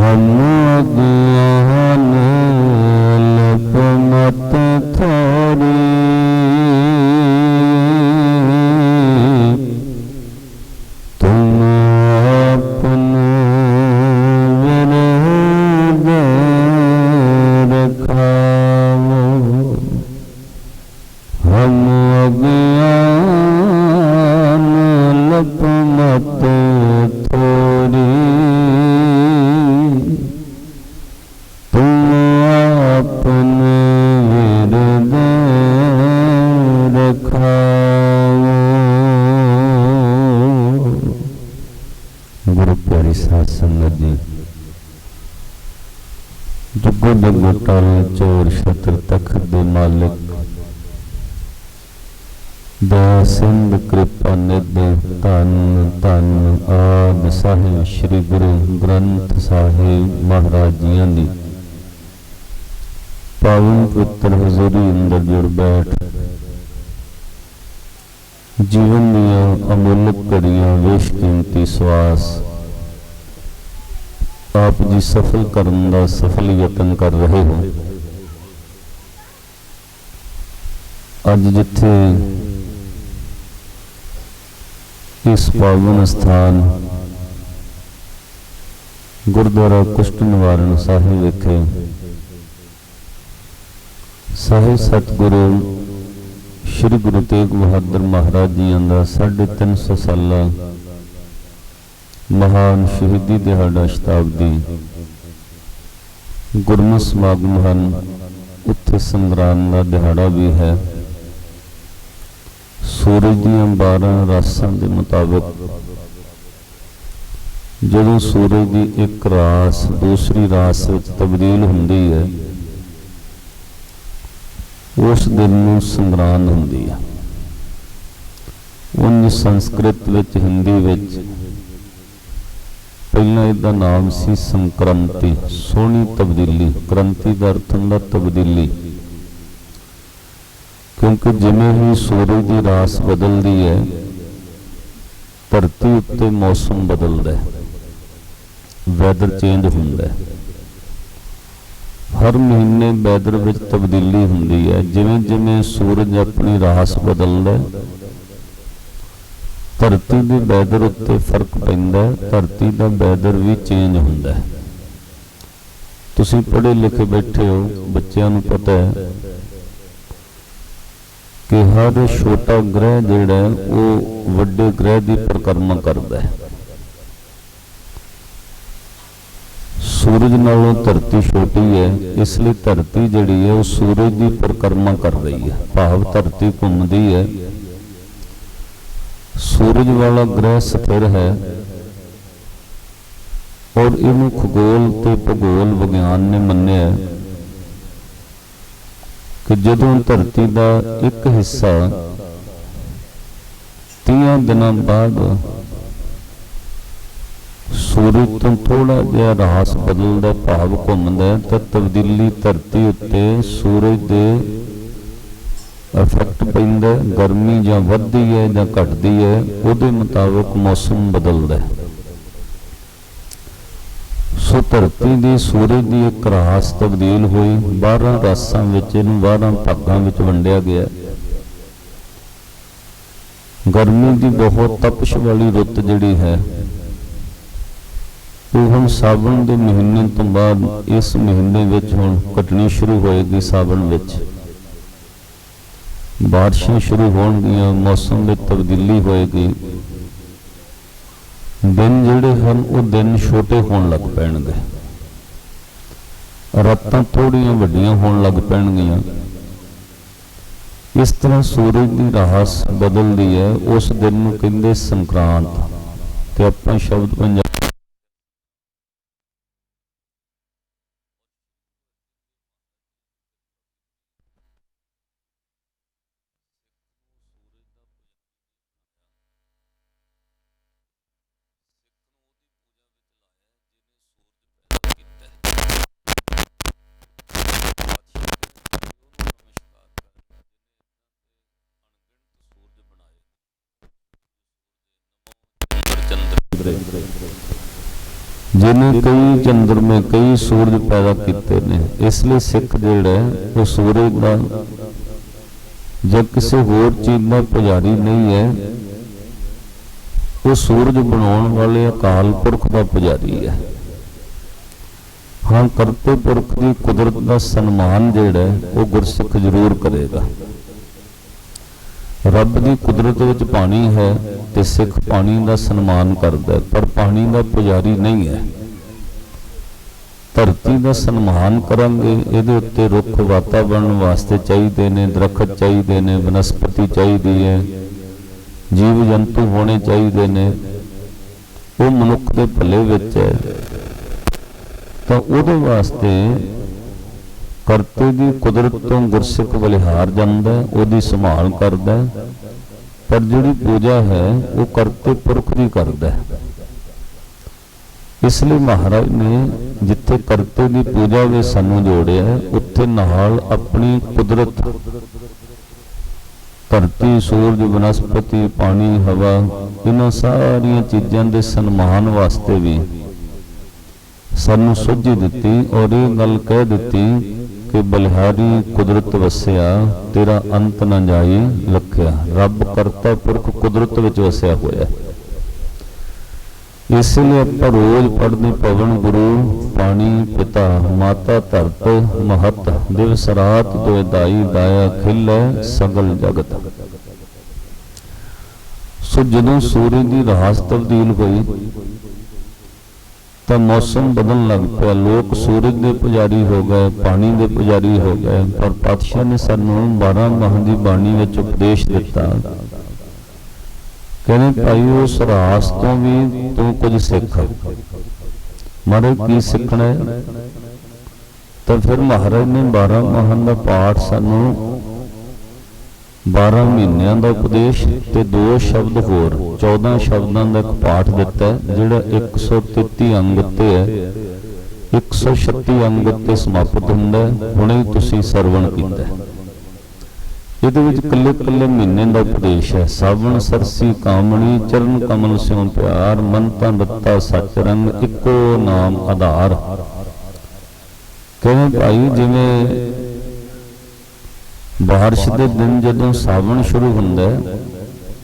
محمد ਸੰਗਤ ਜੁਗੋ ਜੁਗੋ ਟਲ ਚੋਰ ਛਤਰ ਤਖਤ ਦੇ ਮਾਲਕ। ਦਇਆ ਸਿੰਧ ਕਿਰਪਾ ਨਿਧ ਧੰਨ ਧੰਨ ਆਦ ਸਾਹਿਬ ਸ੍ਰੀ ਗੁਰੂ ਗ੍ਰੰਥ ਸਾਹਿਬ ਮਹਾਰਾਜ ਜੀਆਂ ਦੀ। ਪਾਵਨ ਪੁੱਤਰ ਹਜ਼ੂਰੀ ਅੰਦਰ ਜੁੜ ਬੈਠ। ਜੀਵਨ ਦੀਆਂ ਅਮੁੱਲਕ ਕੜੀਆਂ ਬੇਸ਼ਕੀਮਤੀ ਸਵਾਸ। ਆਪ ਜੀ ਸਫਲ ਕਰਨ ਦਾ ਸਫਲ ਯਤਨ ਕਰ ਰਹੇ ਹੋ। ਅੱਜ ਜਿੱਥੇ ਇਸ ਪਾਵਨ ਸਥਾਨ ਗੁਰਦੁਆਰਾ ਕੁਸ਼ਟ ਨਿਵਾਰਨ ਸਾਹਿਬ ਵਿਖੇ ਸਾਹਿਬ ਸਤਿਗੁਰੂ ਸ੍ਰੀ ਗੁਰੂ ਤੇਗ ਬਹਾਦਰ ਮਹਾਰਾਜ ਜੀਆਂ ਦਾ 350 ਸਾਲਾ ਮਹਾਨ ਸ਼ਹੀਦੀ ਦਿਹਾੜਾ ਸ਼ਤਾਬਦੀ। ਗੁਰਮਤਿ ਸਮਾਗਮ ਹਨ। ਉੱਥੇ ਸੰਗਰਾਮ ਦਾ ਦਿਹਾੜਾ ਵੀ ਹੈ। ਸੂਰਜ ਦੀਆਂ 12 ਰਾਸਾਂ ਦੇ ਮੁਤਾਬਕ ਜਦੋਂ ਸੂਰਜ ਦੀ ਇੱਕ ਰਾਸ ਦੂਸਰੀ ਰਾਸ ਵਿੱਚ ਤਬਦੀਲ ਹੁੰਦੀ ਹੈ, ਉਸ ਦਿਨ ਨੂੰ ਸੰਗਰਾਂਦ ਹੁੰਦੀ ਹੈ। ਉਹਨ ਸੰਸਕ੍ਰਿਤ ਵਿੱਚ, ਹਿੰਦੀ ਵਿੱਚ ਪਹਿਲਾਂ ਇਹਦਾ ਨਾਮ ਸੀ ਸੰਕ੍ਰਾਂਤੀ, ਸੋਹਣੀ ਤਬਦੀਲੀ। ਕ੍ਰਾਂਤੀ ਦਾ ਅਰਥ ਹੁੰਦਾ ਤਬਦੀਲੀ। ਕਿਉਂਕਿ ਜਿਵੇਂ ਹੀ ਸੂਰਜ ਦੀ ਰਾਸ ਬਦਲਦੀ ਹੈ, ਧਰਤੀ ਉੱਤੇ ਮੌਸਮ ਬਦਲਦਾ ਹੈ। ਵੈਦਰ ਚੇਂਜ ਹੁੰਦਾ ਹੈ। ਹਰ ਮਹੀਨੇ ਵੈਦਰ ਵਿੱਚ ਤਬਦੀਲੀ ਹੁੰਦੀ ਹੈ। ਜਿਵੇਂ ਜਿਵੇਂ ਸੂਰਜ ਆਪਣੀ ਰਾਸ ਬਦਲਦਾ ਹੈ ਧਰਤੀ ਦੇ ਵੈਦਰ ਉੱਤੇ ਫ਼ਰਕ ਪੈਂਦਾ ਧਰਤੀ ਦਾ ਵੈਦਰ ਵੀ ਚੇਂਜ ਹੁੰਦਾ ਹੈ। ਤੁਸੀਂ ਪੜ੍ਹੇ ਲਿਖੇ ਬੈਠੇ ਹੋ, ਬੱਚਿਆਂ ਨੂੰ ਪਤਾ ਹੈ ਕਿ ਹਰ ਛੋਟਾ ਗ੍ਰਹਿ ਜਿਹੜਾ ਉਹ ਵੱਡੇ ਗ੍ਰਹਿ ਦੀ ਪਰਿਕਰਮਾ ਕਰਦਾ ਹੈ। ਸੂਰਜ ਨਾਲੋਂ ਧਰਤੀ ਛੋਟੀ ਹੈ, ਇਸ ਲਈ ਧਰਤੀ ਜਿਹੜੀ ਹੈ, ਉਹ ਸੂਰਜ ਦੀ ਪਰਿਕਰਮਾ ਕਰ ਰਹੀ ਹੈ। ਭਾਵ ਧਰਤੀ ਘੁੰਮਦੀ ਹੈ ਸੂਰਜ ਵਾਲਾ ਗ੍ਰਹਿ ਸਥਿਰ ਹੈ ਔਰ ਇਹਨੂੰ ਖਗੋਲ ਤੇ ਭੂਗੋਲ ਵਿਗਿਆਨ ਨੇ ਮੰਨਿਆ ਕਿ ਜਦੋਂ ਧਰਤੀ ਦਾ ਇੱਕ ਹਿੱਸਾ 30 ਦਿਨਾਂ ਬਾਅਦ ਸੂਰਜ ਤੋਂ ਥੋੜਾ ਜਿਹਾ ਰਾਸ ਬਦਲਦਾ ਭਾਵ ਘੁੰਮਦਾ ਤਾਂ ਤਬਦੀਲੀ ਧਰਤੀ ਉੱਤੇ ਸੂਰਜ ਦੇ ਇਫੈਕਟ ਪੈਂਦਾ ਗਰਮੀ ਜਾਂ ਵੱਧਦੀ ਹੈ ਜਾਂ ਘਟਦੀ ਹੈ, ਉਹਦੇ ਮੁਤਾਬਕ ਮੌਸਮ ਬਦਲਦਾ ਹੈ। ਸੋ ਧਰਤੀ ਦੀ ਸੂਰਜ ਦੀ ਇੱਕ ਰਾਸ ਤਬਦੀਲ ਹੋਈ 12 ਰਾਸਾਂ ਵਿੱਚ ਇਹਨੂੰ 12 ਭਾਗਾਂ ਵਿੱਚ ਵੰਡਿਆ ਗਿਆ। ਗਰਮੀ ਦੀ ਬਹੁਤ ਤਪਸ਼ ਵਾਲੀ ਰੁੱਤ ਜਿਹੜੀ ਹੈ, ਉਹ ਹੁਣ ਸਾਵਣ ਦੇ ਮਹੀਨੇ ਤੋਂ ਬਾਅਦ ਇਸ ਮਹੀਨੇ ਵਿੱਚ ਹੁਣ ਘਟਣੀ ਸ਼ੁਰੂ ਹੋਏਗੀ ਸਾਵਣ ਵਿੱਚ। ਬਾਰਿਸ਼ਾਂ ਸ਼ੁਰੂ ਹੋਣਗੀਆਂ, ਮੌਸਮ ਵਿੱਚ ਤਬਦੀਲੀ ਹੋਏਗੀ। ਦਿਨ ਜਿਹੜੇ ਹਨ, ਉਹ ਦਿਨ ਛੋਟੇ ਹੋਣ ਲੱਗ ਪੈਣਗੇ। ਰਾਤਾਂ ਥੋੜੀਆਂ ਵੱਡੀਆਂ ਹੋਣ ਲੱਗ ਪੈਣਗੀਆਂ। ਇਸ ਤਰ੍ਹਾਂ ਸੂਰਜ ਦੀ ਰਾਸ ਬਦਲਦੀ ਹੈ, ਉਸ ਦਿਨ ਨੂੰ ਕਹਿੰਦੇ ਸੰਕਰਾਂਤ, ਤੇ ਆਪਾਂ ਸ਼ਬਦ ਪੰਜਾਬ ਚੰਦਰੇ। ਜਿਨ੍ਹਾਂ ਕਈ ਚੰਦਰਮੇ ਕਈ ਸੂਰਜ ਪੈਦਾ ਕੀਤੇ ਨੇ, ਇਸ ਲਈ ਸਿੱਖ ਜਿਹੜਾ ਉਹ ਸੂਰਜ ਦਾ ਜਾਂ ਕਿਸੇ ਹੋਰ ਚੀਜ਼ ਦਾ ਪੁਜਾਰੀ ਨਹੀਂ ਹੈ। ਉਹ ਸੂਰਜ ਬਣਾਉਣ ਵਾਲੇ ਅਕਾਲ ਪੁਰਖ ਦਾ ਪੁਜਾਰੀ ਹੈ। ਹਾਂ, ਕਰਤੇ ਪੁਰਖ ਦੀ ਕੁਦਰਤ ਦਾ ਸਨਮਾਨ ਜਿਹੜਾ ਉਹ ਗੁਰਸਿੱਖ ਜ਼ਰੂਰ ਕਰੇਗਾ। ਰੱਬ ਦੀ ਕੁਦਰਤ ਵਿੱਚ ਪਾਣੀ ਹੈ ਤੇ ਸਿੱਖ ਪਾਣੀ ਦਾ ਸਨਮਾਨ ਕਰਦਾ ਪਰ ਪਾਣੀ ਦਾ ਪੁਜਾਰੀ ਨਹੀਂ ਹੈ। ਧਰਤੀ ਦਾ ਸਨਮਾਨ ਕਰਾਂਗੇ, ਇਹਦੇ ਉੱਤੇ ਰੁੱਖ ਵਾਤਾਵਰਣ ਵਾਸਤੇ ਚਾਹੀਦੇ ਨੇ, ਦਰਖਤ ਚਾਹੀਦੇ ਨੇ, ਬਨਸਪਤੀ ਚਾਹੀਦੀ ਹੈ। ਜੀਵ ਜੰਤੂ ਹੋਣੇ ਚਾਹੀਦੇ ਨੇ। ਉਹ ਮਨੁੱਖ ਦੇ ਭਲੇ ਵਿੱਚ ਹੈ। ਤਾਂ ਉਹਦੇ ਵਾਸਤੇ ਕਰਤੇ ਦੀ ਕੁਦਰਤ ਤੋਂ ਗੁਰਸਿੱਖ ਬਲਿਹਾਰ ਜਾਂਦਾ ਉਹਦੀ ਸੰਭਾਲ ਕਰਦਾ ਪਰ ਜਿਹੜੀ ਪੂਜਾ ਹੈ, ਉਹ ਕਰਤੇ ਪੁਰਖ ਦੀ ਕਰਦਾ ਹੈ। ਇਸ ਲਈ ਮਹਾਰਾਜ ਨੇ ਜਿੱਥੇ ਕਰਤੇ ਦੀ ਪੂਜਾ ਵਿੱਚ ਸਾਨੂੰ ਜੋੜਿਆ ਉੱਥੇ ਨਾਲ ਆਪਣੀ ਕੁਦਰਤ, ਧਰਤੀ, ਸੂਰਜ, ਬਨਸਪਤੀ, ਪਾਣੀ, ਹਵਾ, ਇਹਨਾਂ ਸਾਰੀਆਂ ਚੀਜ਼ਾਂ ਦੇ ਸਨਮਾਨ ਵਾਸਤੇ ਵੀ ਸਾਨੂੰ ਸੋਝੀ ਦਿੱਤੀ ਔਰ ਇਹ ਗੱਲ ਕਹਿ ਦਿੱਤੀ ਕਿ ਬਲਿਹਾਰੀ ਕੁਦਰਤ ਵਸਿਆ, ਤੇਰਾ ਅੰਤ ਨਾ ਜਾਈ ਲਖਿਆ। ਰੱਬ ਕਰਤਾ ਪੁਰਖ ਕੁਦਰਤ ਵਿੱਚ ਵਸਿਆ ਹੋਇਆ। ਇਸ ਲਈ ਆਪਾਂ ਰੋਜ਼ ਪੜ੍ਹਦੇ ਪਵਨ ਗੁਰੂ, ਪਾਣੀ ਪਿਤਾ, ਮਾਤਾ ਧਰਤ, ਮਹਤ, ਦਿਵਸ ਰਾਤ ਦੋਇ ਦਾਈ ਦਾਇਆ ਖਿਲੈ ਸਗਲ ਜਗਤ। ਸੋ ਜਦੋਂ ਸੂਰਜ ਦੀ ਰਾਸ ਤਬਦੀਲ ਹੋਈ ਤਾਂ ਮੌਸਮ ਬਦਲਣ ਲੱਗ ਪਿਆ। ਲੋਕ ਸੂਰਜ ਦੇ ਪੁਜਾਰੀ ਹੋ ਗਏ, ਪਾਣੀ ਦੇ ਪੁਜਾਰੀ ਹੋ ਗਏ, ਪਰ ਪਾਤਸ਼ਾਹ ਨੇ ਸਾਨੂੰ 12 ਮਾਹ ਦੀ ਬਾਣੀ ਵਿੱਚ ਉਪਦੇਸ਼ ਦਿੱਤਾ। ਕਹਿੰਦੇ, ਭਾਈ, ਉਸ ਰਾਸ ਤੋਂ ਵੀ ਤੂੰ ਕੁਝ ਸਿੱਖ। ਮਾਰੇ, ਕੀ ਸਿੱਖਣਾ ਤਾਂ ਫਿਰ ਮਹਾਰਾਜ ਨੇ 12 ਮਾਹਾਂ ਦਾ ਪਾਠ ਸਾਨੂੰ 12 ਮਹੀਨਿਆਂ ਦਾ ਉਪਦੇਸ਼ ਤੇ ਦੋ ਸ਼ਬਦ ਹੋਰ 14 ਸ਼ਬਦਾਂ ਦਾ ਇੱਕ ਪਾਠ ਦਿੱਤਾ ਜਿਹੜਾ 133 ਅੰਗ ਤੇ ਹੈ। 136 ਅੰਗ ਤੇ ਸਮਾਪਤ ਹੁੰਦਾ ਹੁਣੇ ਤੁਸੀਂ ਸਰਵਣ ਕੀਤਾ ਇਹਦੇ ਵਿੱਚ ਕੱਲੇ ਕੱਲੇ ਮਹੀਨੇ ਦਾ ਉਪਦੇਸ਼ ਹੈ। ਸਾਵਣ, ਸਰਸੀ, ਕਾਮਣੀ, ਚਰਨ, ਕਮਲ ਸਿਉ ਪਿਆਰ ਮਨ ਤਨ ਰੱਤਾ ਸਚ ਰੰਗ ਇੱਕੋ ਨਾਮ, ਆਧਾਰ। ਕਹਿੰਦੇ ਭਾਈ, ਜਿਵੇਂ ਬਾਰਿਸ਼ ਦੇ ਦਿਨ ਜਦੋਂ ਸਾਵਣ ਸ਼ੁਰੂ ਹੁੰਦਾ ਹੈ,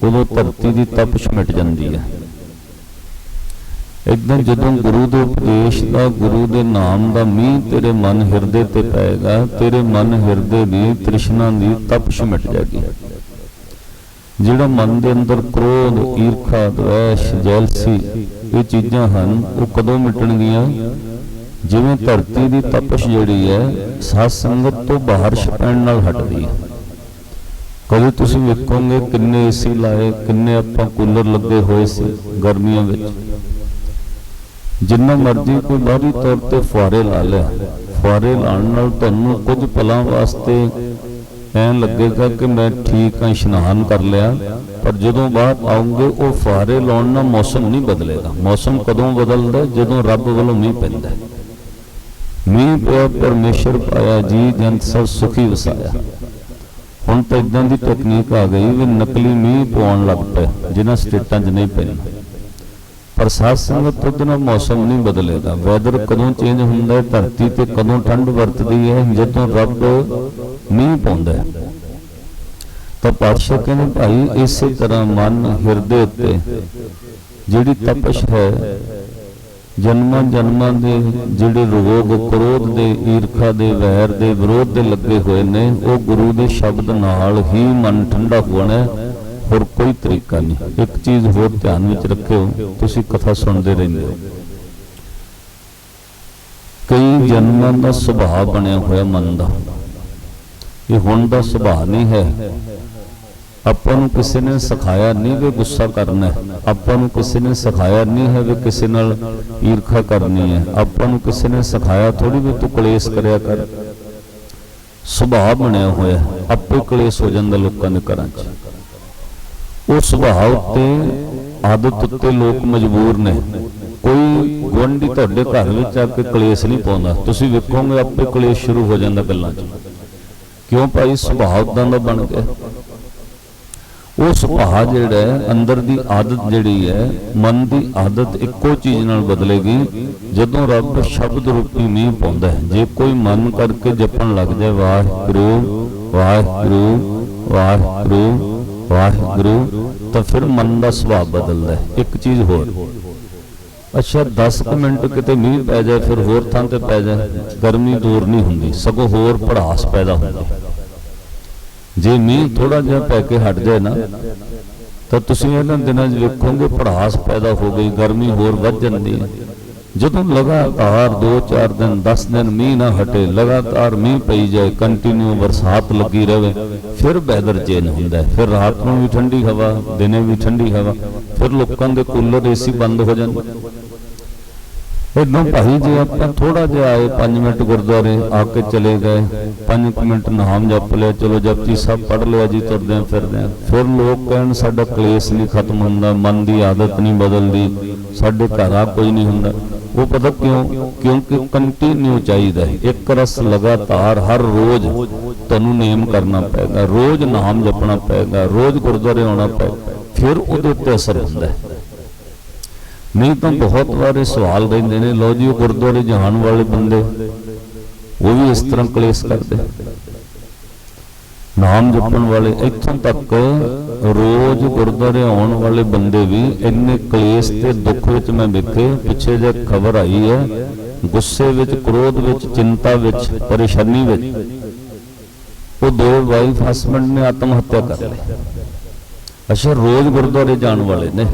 ਉਦੋਂ ਧਰਤੀ ਦੀ ਤਪਸ਼ ਮਿਟ ਜਾਂਦੀ ਹੈ। ਇਦਾਂ ਜਦੋਂ ਗੁਰੂ ਦੇ ਉਪਦੇਸ਼ ਦਾ, ਗੁਰੂ ਦੇ ਨਾਮ ਦਾ ਮੀਂਹ ਤੇਰੇ ਮਨ ਹਿਰਦੇ ਤੇ ਪਏਗਾ, ਤੇਰੇ ਮਨ ਹਿਰਦੇ ਦੀ, ਤ੍ਰਿਸ਼ਨਾ ਦੀ ਤਪਸ਼ ਮਿਟ ਜਾਏਗੀ। ਜਿਹੜਾ ਮਨ ਦੇ ਅੰਦਰ ਕ੍ਰੋਧ, ਈਰਖਾ ਦ્વੈਸ਼ ਜੈਲਸੀ ਇਹ ਚੀਜ਼ਾਂ ਹਨ, ਉਹ ਕਦੋਂ ਮਿਟਣਗੀਆਂ? ਜਿਵੇਂ ਧਰਤੀ ਦੀ ਤਪਸ਼ ਜਿਹੜੀ ਹੈ, ਸਾਧ ਸੰਗਤ ਤੋਂ ਬਾਹਰ ਪੈਣ ਨਾਲ ਹਟਦੀ ਹੈ। ਕਦੇ ਤੁਸੀਂ ਵੇਖੋਗੇ ਕਿੰਨੇ ਏਸੀ ਲਾਏ, ਕਿੰਨੇ ਆਪਾਂ ਕੂਲਰ ਲੱਗੇ ਹੋਏ ਸੀ ਗਰਮੀਆਂ ਵਿੱਚ। ਜਿੰਨਾ ਮਰਜ਼ੀ ਕੋਈ ਬਾਹਰੀ ਤੌਰ ਤੇ ਫੁਆਰੇ ਲਾ ਲਿਆ। ਫੁਆਰੇ ਲਾਉਣ ਨਾਲ ਤੁਹਾਨੂੰ ਕੁਝ ਪਲਾਂ ਵਾਸਤੇ ਐਂ ਲੱਗੇਗਾ ਕਿ ਮੈਂ ਠੀਕ ਹਾਂ, ਇਸ਼ਨਾਨ ਕਰ ਲਿਆ। ਪਰ ਜਦੋਂ ਬਾਹਰ ਆਉਂਗੇ, ਉਹ ਫੁਆਰੇ ਲਾਉਣ ਨਾਲ ਮੌਸਮ ਨਹੀਂ ਬਦਲੇਗਾ। ਮੌਸਮ ਕਦੋਂ ਬਦਲਦਾ? ਜਦੋਂ ਰੱਬ ਵੱਲੋਂ ਮੀਂਹ ਪੈਂਦਾ ਹੈ। ਮੀਂਹ ਪਿਆ, ਪਰਮੇਸ਼ਰ ਪਾਇਆ, ਜੀ ਜੰਤ ਸਭ ਸੁਖੀ ਵਸਾਇਆ। ਹੁਣ ਤਾਂ ਇਦਾਂ ਦੀ ਟੈਕਨੀਕ ਆ ਗਈ ਵੀ ਨਕਲੀ ਮੀਂਹ ਪਵਾਉਣ ਲੱਗ ਪਏ ਜਿਨ੍ਹਾਂ ਸਟੇਟਾਂ 'ਚ ਨਹੀਂ ਪੈਂਦਾ ਪਰ ਸਾਧ ਸੰਗਤ ਉਹਦੇ ਨਾਲ ਮੌਸਮ ਨਹੀਂ ਬਦਲੇਗਾ। ਵੈਦਰ ਕਦੋਂ ਚੇਂਜ ਹੁੰਦਾ ਹੈ, ਧਰਤੀ ਤੇ ਕਦੋਂ ਠੰਡ ਵਰਤਦੀ ਹੈ, ਜਦੋਂ ਰੱਬ ਮੀਂਹ ਪਾਉਂਦਾ ਹੈ। ਤਾਂ ਪਾਤਸ਼ਾਹ ਕਹਿੰਦੇ, ਭਾਈ, ਇਸੇ ਤਰ੍ਹਾਂ ਮਨ ਹਿਰਦੇ ਉੱਤੇ ਜਿਹੜੀ ਤਪਸ਼ ਹੈ ਜਨਮਾਂ ਜਨਮਾਂ ਦੇ ਜਿਹੜੇ ਰੋਗ ਕ੍ਰੋਧ ਦੇ, ਈਰਖਾ ਦੇ, ਵੈਰ ਦੇ ਵਿਰੋਧ ਦੇ ਲੱਗੇ ਹੋਏ ਨੇ, ਉਹ ਗੁਰੂ ਦੇ ਸ਼ਬਦ ਨਾਲ ਹੀ ਮਨ ਠੰਡਾ ਹੋਣਾ ਹੋਰ ਕੋਈ ਤਰੀਕਾ ਨਹੀਂ। ਇੱਕ ਚੀਜ਼ ਹੋਰ ਧਿਆਨ ਵਿੱਚ ਰੱਖਿਓ, ਤੁਸੀਂ ਕਥਾ ਸੁਣਦੇ ਰਹਿੰਦੇ ਹੋ। ਕਈ ਜਨਮਾਂ ਦਾ ਸੁਭਾਅ ਬਣਿਆ ਹੋਇਆ ਮਨ ਦਾ। ਇਹ ਹੁਣ ਦਾ ਸੁਭਾਅ ਨਹੀਂ ਹੈ। ਆਪਾਂ ਨੂੰ ਕਿਸੇ ਨੇ ਸਿਖਾਇਆ ਨਹੀਂ ਵੀ ਗੁੱਸਾ ਕਰਨਾ ਹੈ। ਆਪਾਂ ਨੂੰ ਕਿਸੇ ਨੇ ਸਿਖਾਇਆ ਨਹੀਂ ਹੈ ਵੀ ਕਿਸੇ ਨਾਲ ਈਰਖਾ ਕਰਨੀ ਹੈ। ਆਪਾਂ ਨੂੰ ਕਿਸੇ ਨੇ ਸਿਖਾਇਆ ਥੋੜੀ ਵੀ ਤੂੰ ਕਲੇਸ਼ ਕਰਿਆ ਕਰ। ਸੁਭਾਅ ਬਣਿਆ ਹੋਇਆ ਆਪੇ ਕਲੇਸ਼ ਹੋ ਜਾਂਦਾ ਲੋਕਾਂ ਦੇ ਘਰਾਂ 'ਚ। ਉਹ ਸੁਭਾਅ ਉੱਤੇ, ਆਦਤ ਉੱਤੇ ਲੋਕ ਮਜਬੂਰ ਨੇ। ਕੋਈ ਗੁਆਂਢੀ ਤੁਹਾਡੇ ਘਰ ਵਿੱਚ ਆ ਕੇ ਕਲੇਸ਼ ਨਹੀਂ ਪਾਉਂਦਾ। ਤੁਸੀਂ ਵੇਖੋਗੇ ਆਪੇ ਕਲੇਸ਼ ਸ਼ੁਰੂ ਹੋ ਜਾਂਦਾ ਗੱਲਾਂ 'ਚ। ਕਿਉਂ ਭਾਈ? ਸੁਭਾਅ ਉਦਾਂ ਦਾ ਬਣ ਗਿਆ। ਉਹ ਸੁਭਾਅ ਜਿਹੜਾ ਹੈ, ਅੰਦਰ ਦੀ ਆਦਤ ਜਿਹੜੀ ਹੈ, ਮਨ ਦੀ ਆਦਤ ਇੱਕੋ ਚੀਜ਼ ਨਾਲ ਬਦਲੇਗੀ, ਜਦੋਂ ਰੱਬ ਸ਼ਬਦ ਰੂਪੀ ਮੀਂਹ ਪਾਉਂਦਾ ਹੈ। ਜੇ ਕੋਈ ਮਨ ਕਰਕੇ ਜਪਣ ਲੱਗ ਜਾਏ, ਵਾਹਿਗੁਰੂ ਵਾਹਿਗੁਰੂ ਵਾਹਿਗੁਰੂ ਵਾਹਿਗੁਰੂ, ਤਾਂ ਫਿਰ ਮਨ ਦਾ ਸੁਭਾਅ ਬਦਲਦਾ ਹੈ। ਇੱਕ ਚੀਜ਼ ਹੋਰ। ਅੱਛਾ 10 ਕੁ ਮਿੰਟ ਕਿਤੇ ਮੀਂਹ ਪੈ ਜਾਏ, ਫਿਰ ਹੋਰ ਥਾਂ ਤੇ ਪੈ ਜਾਏ, ਗਰਮੀ ਦੂਰ ਨਹੀਂ ਹੁੰਦੀ। ਸਗੋਂ ਹੋਰ ਪੜਾਸ ਪੈਦਾ ਹੁੰਦੀ ਜੇ ਮੀਂਹ ਥੋੜਾ ਜਿਹਾ ਪੈ ਕੇ ਹਟ ਜਾਏ ਨਾ, ਤਾਂ ਤੁਸੀਂ ਇਹਨਾਂ ਦਿਨਾਂ 'ਚ ਵੇਖੋਗੇ ਭੜਾਸ ਪੈਦਾ ਹੋ ਗਈ, ਗਰਮੀ ਹੋਰ ਵੱਧ ਜਾਂਦੀ ਹੈ। ਜਦੋਂ ਲਗਾਤਾਰ 2-4 ਦਿਨ 10 ਦਿਨ ਮੀਂਹ ਨਾ ਹਟੇ, ਲਗਾਤਾਰ ਮੀਂਹ ਪਈ ਜਾਏ ਕੰਟੀਨਿਊ ਬਰਸਾਤ ਲੱਗੀ ਰਹੇ ਫਿਰ ਵੈਦਰ ਚੇਂਜ ਹੁੰਦਾ ਹੈ। ਫਿਰ ਰਾਤ ਨੂੰ ਵੀ ਠੰਡੀ ਹਵਾ, ਦਿਨੇ ਵੀ ਠੰਡੀ ਹਵਾ, ਫਿਰ ਲੋਕਾਂ ਦੇ ਕੂਲਰ ਏਸੀ ਬੰਦ ਹੋ ਜਾਂਦੇ। ਇਦਾਂ ਭਾਈ ਜੇ ਆਪਾਂ ਥੋੜਾ ਜਿਹਾ ਆਏ 5 ਮਿੰਟ ਗੁਰਦੁਆਰੇ ਆ ਕੇ ਚਲੇ ਗਏ 5 ਮਿੰਟ ਨਾਮ ਜਪ ਲਿਆ, ਚਲੋ ਜਪਜੀ ਸਭ ਪੜ ਲਿਆ ਜੀ, ਤੁਰਦੇ ਆਂ, ਫਿਰਦੇ ਫਿਰ ਲੋਕ ਕਹਿਣ, ਸਾਡਾ ਕਲੇਸ਼ ਨਹੀਂ ਖਤਮ ਹੁੰਦਾ, ਮਨ ਦੀ ਆਦਤ ਨਹੀਂ ਬਦਲਦੀ, ਸਾਡੇ ਘਰ ਆ ਕੋਈ ਨਹੀਂ ਹੁੰਦਾ। ਉਹ ਪਤਾ ਕਿਉਂ? ਕਿਉਂਕਿ ਕੰਟੀਨਿਊ ਚਾਹੀਦਾ ਹੈ। ਇੱਕ ਰਸ ਲਗਾਤਾਰ, ਹਰ ਰੋਜ਼ ਤੁਹਾਨੂੰ ਨੇਮ ਕਰਨਾ ਪਏਗਾ, ਰੋਜ਼ ਨਾਮ ਜਪਣਾ ਪਏਗਾ, ਰੋਜ਼ ਗੁਰਦੁਆਰੇ ਆਉਣਾ ਪਏਗਾ, ਫਿਰ ਉਹਦੇ ਉੱਤੇ ਅਸਰ ਹੁੰਦਾ ਹੈ। ਨਹੀਂ ਤਾਂ ਬਹੁਤ ਵਾਰ ਸਵਾਲ ਰਹਿੰਦੇ ਨੇ ਲੋ ਜੀ ਉਹ ਗੁਰਦੁਆਰੇ ਜਾਣ ਵਾਲੇ ਬੰਦੇ ਉਹ ਵੀ ਇਸ ਤਰ੍ਹਾਂ ਕਲੇਸ਼ ਕਰਦੇ। ਨਾਮ ਜਪਣ ਵਾਲੇ ਇੱਥੋਂ ਤੱਕ ਰੋਜ਼ ਗੁਰਦੁਆਰੇ ਆਉਣ ਵਾਲੇ ਬੰਦੇ ਵੀ ਇੰਨੇ ਕਲੇਸ਼ ਤੇ ਦੁੱਖ ਵਿੱਚ ਮੈਂ ਵੇਖੇ ਪਿੱਛੇ ਜੇ ਖਬਰ ਆਈ ਹੈ ਗੁੱਸੇ ਵਿੱਚ ਕ੍ਰੋਧ ਵਿੱਚ ਚਿੰਤਾ ਵਿੱਚ ਪਰੇਸ਼ਾਨੀ ਵਿੱਚ। ਉਹ ਦੋ ਵਾਈਫ ਹਸਬੰਡ ਨੇ ਆਤਮ ਹੱਤਿਆ ਕਰ ਲਈ ਅੱਛਾ ਰੋਜ਼ ਗੁਰਦੁਆਰੇ ਜਾਣ ਵਾਲੇ ਨੇ।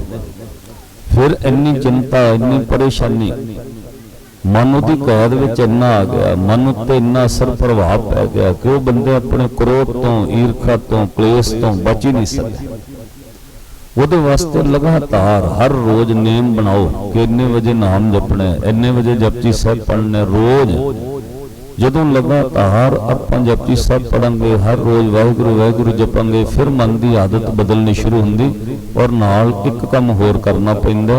ਫਿਰ ਇੰਨੀ ਚਿੰਤਾ, ਇੰਨੀ ਪਰੇਸ਼ਾਨੀ। ਮਨ ਉਹਦੀ ਕੈਦ ਵਿੱਚ ਇੰਨਾ ਆ ਗਿਆ, ਮਨ ਉੱਤੇ ਇੰਨਾ ਅਸਰ ਪ੍ਰਭਾਵ ਪੈ ਗਿਆ ਕਿ ਉਹ ਬੰਦੇ ਆਪਣੇ ਕ੍ਰੋਧ ਤੋਂ, ਈਰਖਾ ਤੋਂ, ਕਲੇਸ਼ ਤੋਂ ਬਚ ਹੀ ਨਹੀਂ ਸਕਦੇ ਉਹਦੇ ਵਾਸਤੇ ਲਗਾਤਾਰ ਹਰ ਰੋਜ਼ ਨੇਮ ਬਣਾਓ ਕਿ ਇੰਨੇ ਵਜੇ ਨਾਮ ਜਪਣਾ ਹੈ, ਇੰਨੇ ਵਜੇ ਜਪਜੀ ਸਾਹਿਬ ਪੜ੍ਹਨਾ ਰੋਜ਼। ਜਦੋਂ ਲਗਾਤਾਰ ਆਪਾਂ ਜਪਜੀ ਸਾਹਿਬ ਪੜਾਂਗੇ ਹਰ ਰੋਜ਼ ਵਾਹਿਗੁਰੂ ਵਾਹਿਗੁਰੂ ਜਪਾਂਗੇ, ਫਿਰ ਮਨ ਦੀ ਆਦਤ ਬਦਲਣੀ ਸ਼ੁਰੂ ਹੁੰਦੀ ਔਰ ਨਾਲ ਇੱਕ ਕੰਮ ਹੋਰ ਕਰਨਾ ਪੈਂਦਾ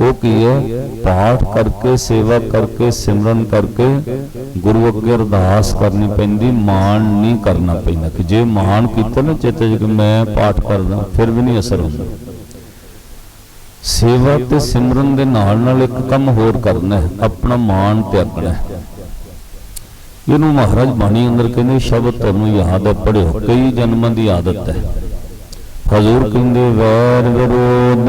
ਉਹ ਕੀ ਹੈ? ਪਾਠ ਕਰਕੇ, ਸੇਵਾ ਕਰਕੇ, ਸਿਮਰਨ ਕਰਕੇ ਗੁਰੂ ਅੱਗੇ ਅਰਦਾਸ ਕਰਨੀ ਪੈਂਦੀ, ਮਾਣ ਨਹੀਂ ਕਰਨਾ ਪੈਂਦਾ। ਕਿ ਜੇ ਮਾਣ ਕੀਤਾ ਨਾ ਚਿੱਤ 'ਚ ਮੈਂ ਪਾਠ ਕਰਦਾ, ਫਿਰ ਵੀ ਨਹੀਂ ਅਸਰ ਹੁੰਦਾ। ਸੇਵਾ ਤੇ ਸਿਮਰਨ ਦੇ ਨਾਲ ਨਾਲ ਇੱਕ ਕੰਮ ਹੋਰ ਕਰਨਾ ਹੈ। ਆਪਣਾ ਮਾਣ ਤਿਆਗਣਾ ਹੈ। ਇਹਨੂੰ ਮਹਾਰਾਜ ਬਾਣੀ ਅੰਦਰ ਕਹਿੰਦੇ ਸ਼ਬਦ ਤੁਹਾਨੂੰ ਯਾਦ ਹੈ ਪੜਿਓ ਕਈ ਜਨਮਾਂ ਦੀ ਆਦਤ ਹੈ। ਹਜ਼ੂਰ ਕਹਿੰਦੇ, ਵੈਰ ਵਿਰੋਧ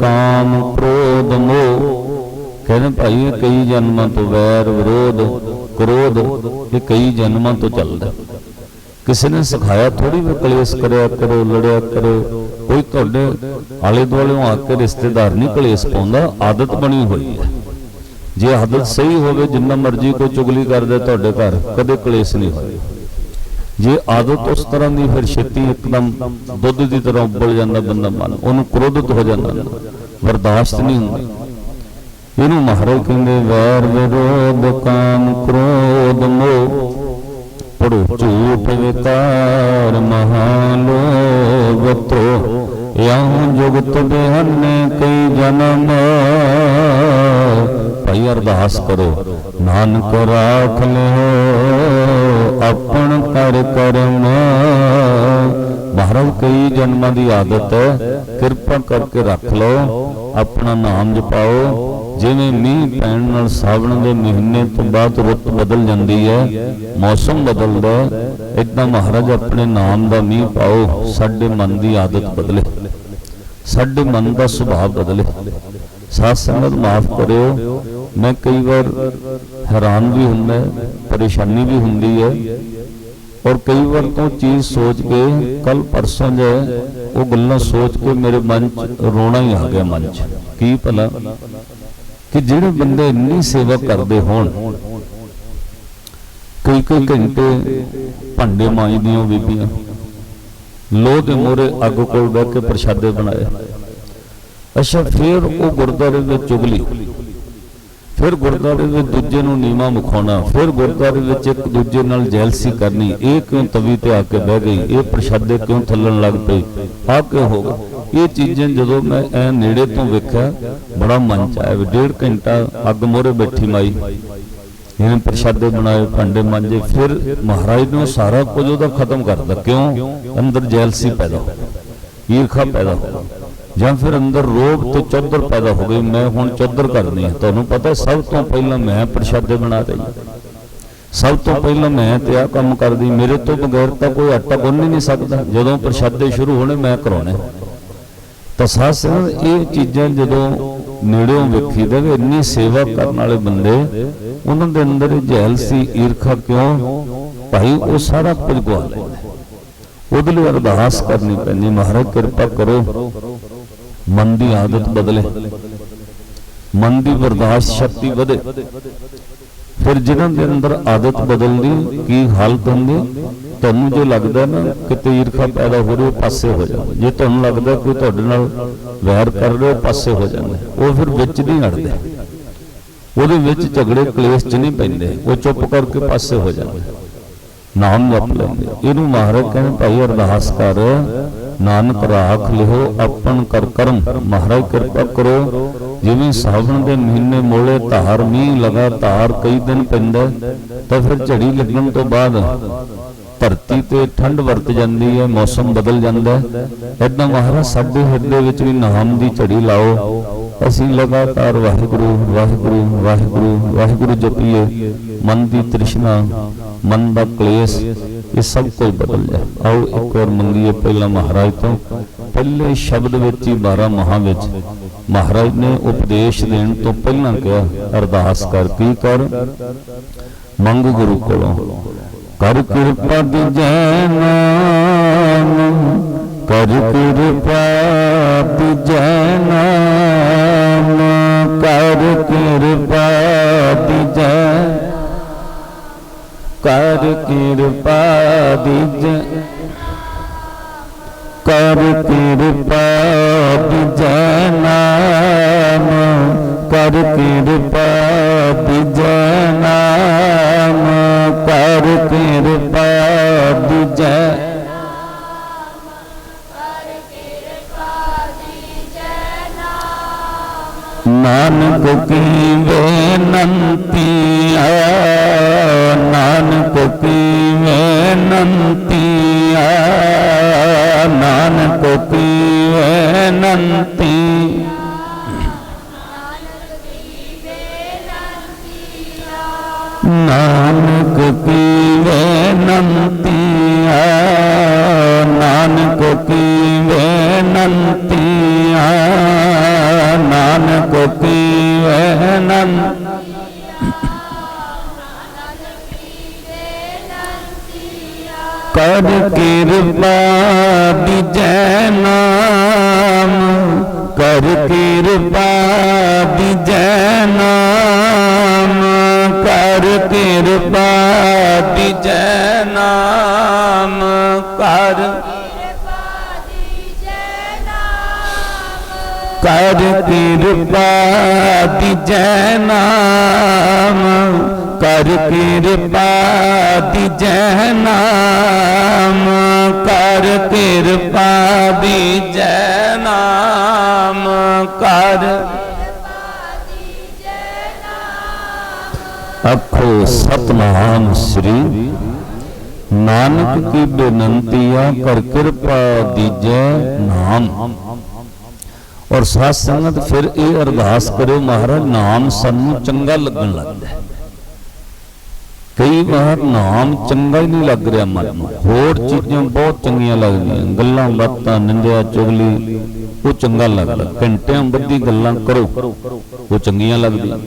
ਕਾਮ ਕ੍ਰੋਧ ਮੋਹ। ਕਹਿੰਦੇ, ਭਾਈ, ਇਹ ਕਈ ਜਨਮਾਂ ਤੋਂ ਵੈਰ ਵਿਰੋਧ, ਕ੍ਰੋਧ, ਇਹ ਕਈ ਜਨਮਾਂ ਤੋਂ ਚੱਲਦਾ ਕਿਸੇ ਨੇ ਸਿਖਾਇਆ ਥੋੜੀ ਵੀ ਕਲੇਸ਼ ਕਰਿਆ ਕਰੋ, ਲੜਿਆ ਕਰੋ। ਕੋਈ ਤੁਹਾਡੇ ਆਲੇ ਦੁਆਲੇ ਆ ਕੇ ਰਿਸ਼ਤੇਦਾਰ ਨਹੀਂ ਕਲੇਸ਼ ਪਾਉਂਦਾ, ਆਦਤ ਬਣੀ ਹੋਈ ਹੈ। ਜੇ ਆਦਤ ਸਹੀ ਹੋਵੇ, ਜਿੰਨਾ ਮਰਜ਼ੀ ਕੋਈ ਚੁਗਲੀ ਕਰਦੇ ਤੁਹਾਡੇ ਘਰ, ਕਦੇ ਕਲੇਸ਼ ਨਹੀਂ ਹੋਏ। ਜੇ ਆਦਤ ਉਸ ਤਰ੍ਹਾਂ ਦੀ, ਫਿਰ ਛੇਤੀ ਇੱਕਦਮ ਦੁੱਧ ਦੀ ਤਰ੍ਹਾਂ ਉਬਲ ਜਾਂਦਾ ਬੰਦਾ ਮਨ, ਉਹਨੂੰ ਕ੍ਰੋਧਿਤ ਹੋ ਜਾਂਦਾ। ਬਰਦਾਸ਼ਤ ਨਹੀਂ ਹੁੰਦਾ। ਇਹਨੂੰ ਮਹਾਰਾਜ ਕਹਿੰਦੇ ਵੈਰ ਵਿਰੋਧ ਕਾਮ ਕ੍ਰੋਧ ਮੋਹ। ਪੜੋ, ਝੂਠ ਵਿਕਾਰ ਮਹਾਲੋਭ ਤੋ। ਯਾਂ ਜੁਗਤ ਬਿਹਨੇ ਕਈ ਜਨਮ। ਭਾਈ ਅਰਦਾਸ ਕਰੋ, ਨਾਨਕ ਰਾਖ ਲਿਓ, ਆਪਣ ਕਰ ਕਰਮ। ਮਹਾਰਾਜ, ਕਈ ਜਨਮਾਂ ਦੀ ਆਦਤ ਹੈ, ਕਿਰਪਾ ਕਰਕੇ ਰੱਖ ਲਓ, ਆਪਣਾ ਨਾਮ ਜਪਾਓ ਜਿਵੇਂ ਮੀਂਹ ਪੈਣ ਨਾਲ ਸਾਵਣ ਦੇ ਮਹੀਨੇ ਤੋਂ ਬਾਅਦ ਰੁੱਤ ਬਦਲ ਜਾਂਦੀ ਹੈ, ਮੌਸਮ ਬਦਲਦਾ ਇਦਾਂ ਮਹਾਰਾਜ ਆਪਣੇ ਨਾਮ ਦਾ ਮੀਂਹ ਪਾਓ, ਸਾਡੇ ਮਨ ਦੀ ਆਦਤ ਬਦਲੇ। ਸਾਡੇ ਮਨ ਦਾ ਸੁਭਾਅ ਬਦਲੇ। ਸਾਧ ਸੰਗਤ ਮਾਫ ਕਰਿਓ। ਮੈਂ ਕਈ ਵਾਰ ਹੈਰਾਨ ਵੀ ਹੁੰਦਾ ਪਰੇਸ਼ਾਨੀ ਵੀ ਹੁੰਦੀ ਹੈ। ਔਰ ਕਈ ਵਾਰ ਤੋਂ ਚੀਜ਼ ਸੋਚ ਕੇ ਕੱਲ ਪਰਸੋਂ ਜੇ ਉਹ ਗੱਲਾਂ ਸੋਚ ਕੇ ਮੇਰੇ ਮਨ 'ਚ ਰੋਣਾ ਹੀ ਆ ਗਿਆ ਮਨ 'ਚ। ਕੀ ਭਲਾ? ਕਿ ਜਿਹੜੇ ਬੰਦੇ ਇੰਨੀ ਸੇਵਾ ਕਰਦੇ ਹੋਣ ਕਈ ਕਈ ਘੰਟੇ ਭਾਂਡੇ ਮਾਂਜਦੀਆਂ ਬੀਬੀਆਂ, ਲੋਹ ਦੇ ਮੋਰੇ ਅੱਗ ਕੋਲ ਬਹਿ ਕੇ ਪ੍ਰਸ਼ਾਦੇ ਬਣਾਏ। ਅੱਛਾ, ਫਿਰ ਉਹ ਗੁਰਦਾਰੇ ਦੇ ਚੁਗਲੀ ਫਿਰ ਗੁਰਦਾਰੇ ਵਿੱਚ ਦੂਜੇ ਨੂੰ ਨੀਵਾ ਮੁਖਾਉਣਾ, ਫਿਰ ਗੁਰਦਾਰੇ ਵਿੱਚ ਇੱਕ ਦੂਜੇ ਨਾਲ ਜੈਲਸੀ ਕਰਨੀ, ਇਹ ਕਿਉਂ ਤਵੀ ਤੇ ਆ ਕੇ ਬਹਿ ਗਈ, ਇਹ ਪ੍ਰਸ਼ਾਦੇ ਕਿਉਂ ਥੱਲਣ ਲੱਗ ਪਏ ਆ ਕਿਉਂ ਹੋ ਗਿਆ? ਇਹ ਚੀਜ਼ਾਂ ਜਦੋਂ ਮੈਂ ਐ ਨੇੜੇ ਤੋਂ ਵੇਖਿਆ, ਬੜਾ ਮਨ ਚ ਆਇਆ ਡੇਢ ਘੰਟਾ ਅੱਗ ਮੋਰੇ ਬੈਠੀ ਮਾਈ। ਇਹਨੇ ਪ੍ਰਸ਼ਾਦੇ ਬਣਾਏ, ਭਾਂਡੇ ਮਾਂਜੇ, ਫਿਰ ਮਹਾਰਾਜ ਨੇ ਸਾਰਾ ਕੁਝ ਉਹਦਾ ਖਤਮ ਕਰਦਾ ਕਿਉਂ? ਅੰਦਰ ਜੈਲਸੀ ਪੈਦਾ ਹੋ ਈਰਖਾ ਪੈਦਾ ਹੋ ਜਾਂ ਫਿਰ ਅੰਦਰ ਰੋਬ ਤੇ ਚੌਧਰ ਪੈਦਾ ਹੋ ਗਈ ਮੈਂ ਹੁਣ ਚੌਧਰ ਕਰਨੀ ਹੈ ਤੁਹਾਨੂੰ ਪਤਾ ਸਭ ਤੋਂ ਪਹਿਲਾਂ ਮੈਂ ਪ੍ਰਸ਼ਾਦੇ ਬਣਾ ਰਹੀ ਸਭ ਤੋਂ ਪਹਿਲਾਂ ਮੈਂ ਤੇ ਆ ਕੰਮ ਕਰਦੀ, ਮੇਰੇ ਤੋਂ ਬਗੈਰ ਤਾਂ ਕੋਈ ਆਟਾ ਗੁੰਨ ਹੀ ਨਹੀਂ ਸਕਦਾ। ਜਦੋਂ ਪ੍ਰਸ਼ਾਦੇ ਸ਼ੁਰੂ ਹੋਣੇ, ਮੈਂ ਕਰਾਉਣੇ। ਤਾਂ ਸਾਧ ਇਹ ਚੀਜ਼ਾਂ ਜਦੋਂ ਨੇੜਿਓਂ ਵੇਖੀਦਾ ਵੀ ਇੰਨੀ ਸੇਵਾ ਕਰਨ ਵਾਲੇ ਬੰਦੇ, ਉਹਨਾਂ ਦੇ ਅੰਦਰ ਜਹਿਲ ਸੀ, ਈਰਖਾ ਕਿਉਂ? ਭਾਈ, ਉਹ ਸਾਰਾ ਕੁਝ ਗਵਾ ਲੈਂਦੇ। ਉਹਦੇ ਲਈ ਅਰਦਾਸ ਕਰਨੀ ਪੈਂਦੀ, ਮਹਾਰਾਜ, ਕਿਰਪਾ ਕਰੋ। ਮਨ ਦੀ ਆਦਤ ਬਦਲੇ। ਮਨ ਦੀ ਬਰਦਾਸ਼ਤ ਸ਼ਕਤੀ ਵਧੇ। ਫਿਰ ਜਿਹਨਾਂ ਦੇ ਅੰਦਰ ਆਦਤ ਬਦਲਦੀ, ਕੀ ਹਾਲਤ ਹੁੰਦੀ, ਤੁਹਾਨੂੰ ਜੇ ਲੱਗਦਾ ਨਾ ਕਿਤੇ ਈਰਖਾ ਪੈਦਾ ਹੋ ਰਹੀ ਪਾਸੇ ਹੋ ਜਾਓ ਜੇ ਤੁਹਾਨੂੰ ਲੱਗਦਾ ਕੋਈ ਤੁਹਾਡੇ ਨਾਲ ਵੈਰ ਕਰ ਰਿਹਾ ਪਾਸੇ ਹੋ ਜਾਂਦੇ। ਉਹ ਫਿਰ ਵਿੱਚ ਨਹੀਂ ਅੜਦਾ ਉਹਦੇ ਵਿੱਚ ਝਗੜੇ, ਕਲੇਸ਼ ਚ ਨਹੀਂ ਪੈਂਦੇ। ਉਹ ਚੁੱਪ ਕਰਕੇ ਪਾਸੇ ਹੋ ਜਾਂਦੇ। ਨਾਮ ਜਪ ਲੈਂਦੇ। ਇਹਨੂੰ ਮਹਾਰਾਜ ਕਹਿੰਦੇ, ਭਾਈ ਅਰਦਾਸ ਕਰ ਨਾਨਕ ਰਾਖ ਲਿਓ ਆਪਨ ਕਰ ਕਰਮ। ਮਹਾਰਾਜ ਕਿਰਪਾ ਕਰੋ। ਜਿਵੇਂ ਸਾਵਣ ਦੇ ਮਹੀਨੇ ਮੋਲੇ ਧਾਰ ਮੀਂਹ ਲਗਾਤਾਰ ਕਈ ਦਿਨ ਪੈਂਦਾ ਤਾਂ ਫਿਰ ਝੜੀ ਲੱਗਣ ਤੋਂ ਬਾਅਦ ਧਰਤੀ ਤੇ ਠੰਡ ਵਰਤ ਜਾਂਦੀ ਹੈ ਮੌਸਮ ਬਦਲ ਜਾਂਦਾ ਹੈ। ਇਦਾਂ ਮਹਾਰਾਜ ਸਾਡੇ ਹਿਰਦੇ ਵਿੱਚ ਵੀ ਨਾਮ ਦੀ ਝੜੀ ਲਾਓ। ਅਸੀਂ ਲਗਾਤਾਰ ਵਾਹਿਗੁਰੂ ਵਾਹਿਗੁਰੂ ਵਾਹਿਗੁਰੂ ਵਾਹਿਗੁਰੂ ਜਪੀਏ। ਮਨ ਦੀ ਤ੍ਰਿਸ਼ਨਾ ਮਨ ਦਾ ਕਲੇਸ਼ ਇਹ ਸਭ ਕੁਝ ਬਦਲ ਜਾਏ ਆਓ ਇੱਕ ਵਾਰ ਮੰਗੀਏ ਪਹਿਲਾਂ ਮਹਾਰਾਜ ਤੋਂ। ਪਹਿਲੇ ਸ਼ਬਦ ਵਿੱਚ ਹੀ 12 ਮਹਾ ਵਿੱਚ ਮਹਾਰਾਜ ਨੇ ਉਪਦੇਸ਼ ਦੇਣ ਤੋਂ ਪਹਿਲਾਂ ਕਿਹਾ, ਅਰਦਾਸ ਕਰ, ਕੀ ਕਰ? ਮੰਗ ਗੁਰੂ ਕੋਲੋਂ, ਕਰ ਕਿਰਪਾ ਦੀਜੈ ਨਾਮ ਕਰ ਕਿਰਪਾ ਦੀਜੈ ਨਾਮ ਕਰ ਕਿਰਪਾ ਕਰ ਕਿਰਪਾ ਦੀਜੈ ਕਰ ਕਿਰਪਾ ਦੀਜੈ ਨਾਮ। ਕਰ ਕਿਰਪਾ ਦੀਜੈ ਨਾਮ। ਕਰ ਕਿਰਪਾ ਦੀਜੈ ਨਾਨਕ ਕੀ ਬੇਨੰਤੀ ਆ ਨਾਨਕ ਕੀ ਬੇਨੰਤੀ ਆ ਨਾਨਕ ਕੀ ਬੇਨੰਤੀ ਨਾਨਕ ਕੀ ਬੇਨੰਤੀ ਨਾਨਕ ਕੀ ਬੇਨੰਤੀ ਨਾਨਕ ਕੀ ਬੇਨੰਤੀ ਕਰ ਕਿਰਪਾ ਦੀਜੈ ਨਾਮ। ਕਰ ਕਿਰਪਾ ਦੀਜੈ ਨਾਮ। ਕਰ ਕਿਰਪਾ ਦੀਜੈ ਨਾਮ। ਕਰ ਕਰ ਕਿਰਪਾ ਦੀਜੈ ਨਾਮ, ਕਰ ਕਿਰਪਾ ਦੀਜੈ ਨਾਮ, ਕਰ ਕਿਰਪਾ ਦੀਜੈ ਨਾਮ, ਕਰ ਅਖੋ ਸਤਨਾਮ ਸ੍ਰੀ ਨਾਨਕ ਕੀ ਬੇਨੰਤੀ ਆ ਕਰ ਕਿਰਪਾ ਦੀਜੈ ਨਾਮ। ਔਰ ਸਾਧ ਸੰਗਤ ਫਿਰ ਇਹ ਅਰਦਾਸ ਕਰਿਓ, ਮਹਾਰਾਜ, ਨਾਮ ਸਾਨੂੰ ਚੰਗਾ ਲੱਗਣ ਲੱਗਦਾ ਹੈ ਕਈ ਵਾਰ ਨਾਮ ਚੰਗਾ ਹੀ ਨਹੀਂ ਲੱਗ ਰਿਹਾ ਮਨ ਨੂੰ। ਹੋਰ ਚੀਜ਼ਾਂ ਬਹੁਤ ਚੰਗੀਆਂ ਲੱਗਦੀਆਂ ਗੱਲਾਂ ਬਾਤਾਂ, ਨਿੰਦਿਆ, ਚੁਗਲੀ, ਉਹ ਚੰਗਾ ਲੱਗਦਾ। ਘੰਟਿਆਂ ਬੱਧੀ ਗੱਲਾਂ ਕਰੋ, ਉਹ ਚੰਗੀਆਂ ਲੱਗਦੀਆਂ